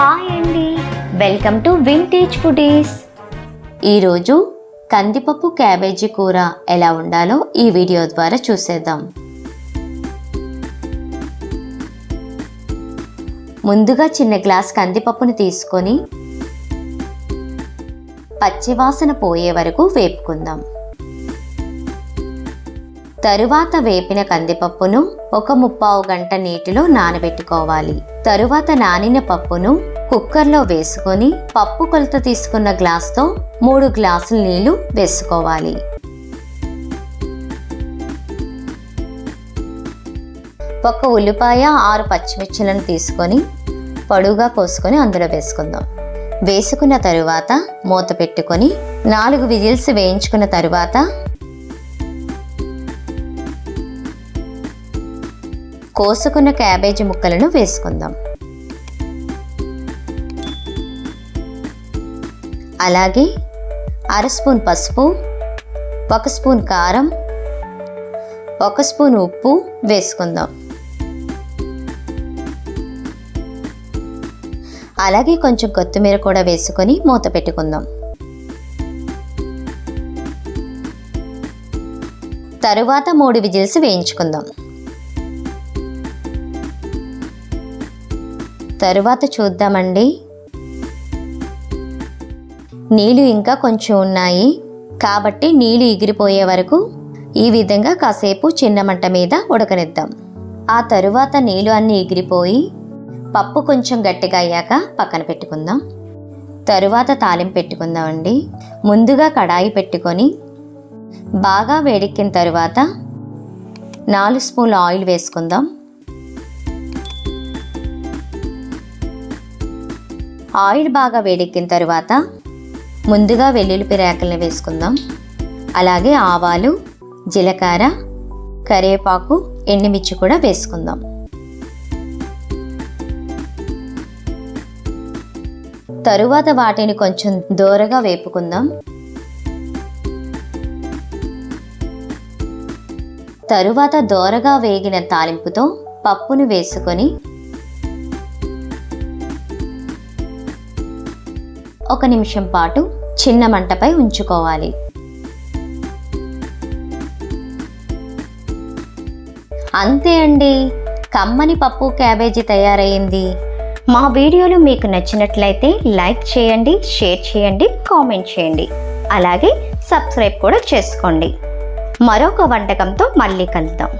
Hi అండి. Welcome to vintage foodies. ఈరోజు కందిపప్పు క్యాబేజీ కూర ఎలా ఉండాలో ఈ వీడియో ద్వారా చూసేద్దాం. ముందుగా చిన్న గ్లాస్ కందిపప్పుని తీసుకొని పచ్చివాసన పోయే వరకు వేపుకుందాం. తరువాత వేపిన కందిపప్పును ఒక ముప్పావు గంట నీటిలో నానబెట్టుకోవాలి. తరువాత నానిన పప్పును కుక్కర్లో వేసుకొని పప్పు కొలత తీసుకున్న గ్లాస్తో మూడు గ్లాసుల నీళ్ళు వేసుకోవాలి. ఒక ఉల్లిపాయ ఆరు పచ్చిమిర్చిలను తీసుకొని పొడుగా కోసుకొని అందులో వేసుకుందాం. వేసుకున్న తరువాత మూత పెట్టుకొని నాలుగు విజిల్స్ వేయించుకున్న తరువాత కోసుకున్న క్యాబేజీ ముక్కలను వేసుకుందాం. అలాగే అర స్పూన్ పసుపు ఒక స్పూన్ కారం ఒక స్పూన్ ఉప్పు వేసుకుందాం. అలాగే కొంచెం కొత్తిమీర కూడా వేసుకొని మూత పెట్టుకుందాం. తరువాత మూడు విజిల్స్ వేయించుకుందాం. తరువాత చూద్దామండి. నీళ్ళు ఇంకా కొంచెం ఉన్నాయి. కాబట్టి నీళ్ళు ఎగిరిపోయే వరకు ఈ విధంగా కాసేపు చిన్న మంట మీద ఉడకనిద్దాం. ఆ తరువాత నీళ్ళు అన్నీ ఎగిరిపోయి పప్పు కొంచెం గట్టిగా అయ్యాక పక్కన పెట్టుకుందాం. తరువాత తాలింపు పెట్టుకుందామండి. ముందుగా కడాయి పెట్టుకొని బాగా వేడెక్కిన తరువాత నాలుగు స్పూన్ల ఆయిల్ వేసుకుందాం. ఆయిల్ బాగా వేడెక్కిన తర్వాత ముందుగా వెల్లుల్లిపి రేకల్ని వేసుకుందాం. అలాగే ఆవాలు జీలకర్ర కరివేపాకు ఎండుమిర్చి కూడా వేసుకుందాం. తరువాత వాటిని కొంచెం దూరగా వేపుకుందాం. తరువాత దోరగా వేగిన తాలింపుతో పప్పును వేసుకొని ఒక నిమిషం పాటు చిన్న మంటపై ఉంచుకోవాలి. అంతే అండి. కమ్మని పప్పు క్యాబేజీ తయారైంది. మా వీడియోలు మీకు నచ్చినట్లయితే లైక్ చేయండి షేర్ చేయండి కామెంట్ చేయండి. అలాగే సబ్స్క్రైబ్ కూడా చేసుకోండి. మరొక వంటకంతో మళ్ళీ కలుద్దాం.